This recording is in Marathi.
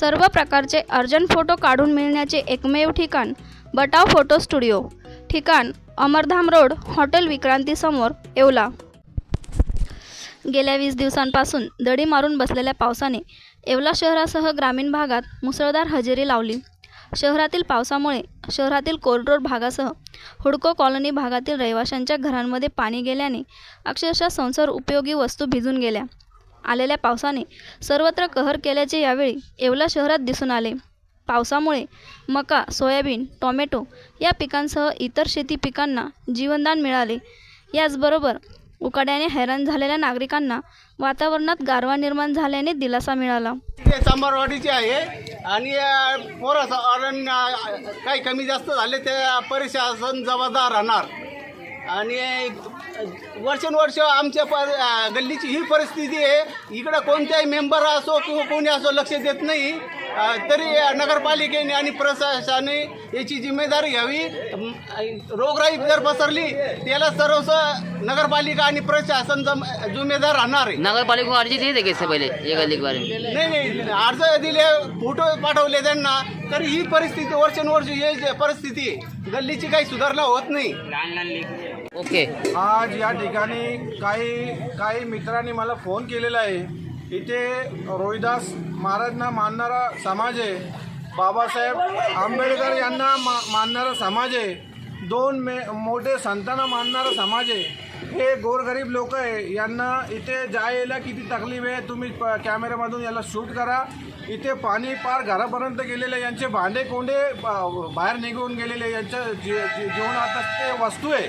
सर्व प्रकारचे अर्जंट फोटो काढून मिळण्याचे एकमेव ठिकाण बटाव फोटो स्टुडिओ. ठिकाण अमरधाम रोड हॉटेल विक्रांतीसमोर येवला. गेल्या वीस दिवसांपासून दडी मारून बसलेल्या पावसाने येवला शहरासह ग्रामीण भागात मुसळधार हजेरी लावली. शहरातील पावसामुळे शहरातील कोरडोर भागासह हुडको कॉलनी भागातील रहिवाशांच्या घरांमध्ये पाणी गेल्याने अक्षरशः संसार उपयोगी वस्तू भिजून गेल्या. आलेल्या पावसाने सर्वत्र कहर केल्याचे यावेळी येवला शहरात दिसून आले. पावसामुळे मका सोयाबीन टोमॅटो या पिकांसह इतर शेती पिकांना जीवनदान मिळाले. याचबरोबर उकाड्याने हैराण झालेल्या नागरिकांना वातावरणात गारवा निर्माण झाल्याने दिलासा मिळाला. ते आहे आणि अरण्य काही कमी जास्त झाले ते प्रशासन जबाबदार राहणार. आणि वर्षानुवर्ष आमच्या पर गल्लीची ही परिस्थिती आहे. इकडं कोणत्याही मेंबर असो किंवा कोणी असो लक्ष देत नाही. तरी नगरपालिकेने आणि प्रशासनाने याची जिम्मेदारी घ्यावी. रोगराई जर पसरली त्याला सर्व नगरपालिका आणि प्रशासन जम जिम्मेदार राहणार आहे. नगर पालिका को अर्जी कैसे पहले ये नाही नाही अर्ज दिले फोटो पाठवले त्यांना. तर ही परिस्थिती वर्षानुवर्ष हे जे परिस्थिती आहे गल्लीची काही सुधारणा होत नाही. ओके. आज या ठिकाणी काही काही मित्रांनी मला फोन केलेला आहे. इथे रोहिदास महाराजांना मानणारा समाज आहे. बाबासाहेब आंबेडकर यांना मा मानणारा समाज आहे. दोन मे मोठे संतांना मानणारा समाज आहे. हे गोरगरीब लोक आहे. यांना इथे जायला किती तकलीफ आहे तुम्ही प- कॅमेऱ्यामधून याला शूट करा. इथे पाणी पार घरापर्यंत गेलेले यांचे भांडे कोंडे बाहेर निघून गेलेले यांच्या जी जी- जीवनात ते वस्तू आहे.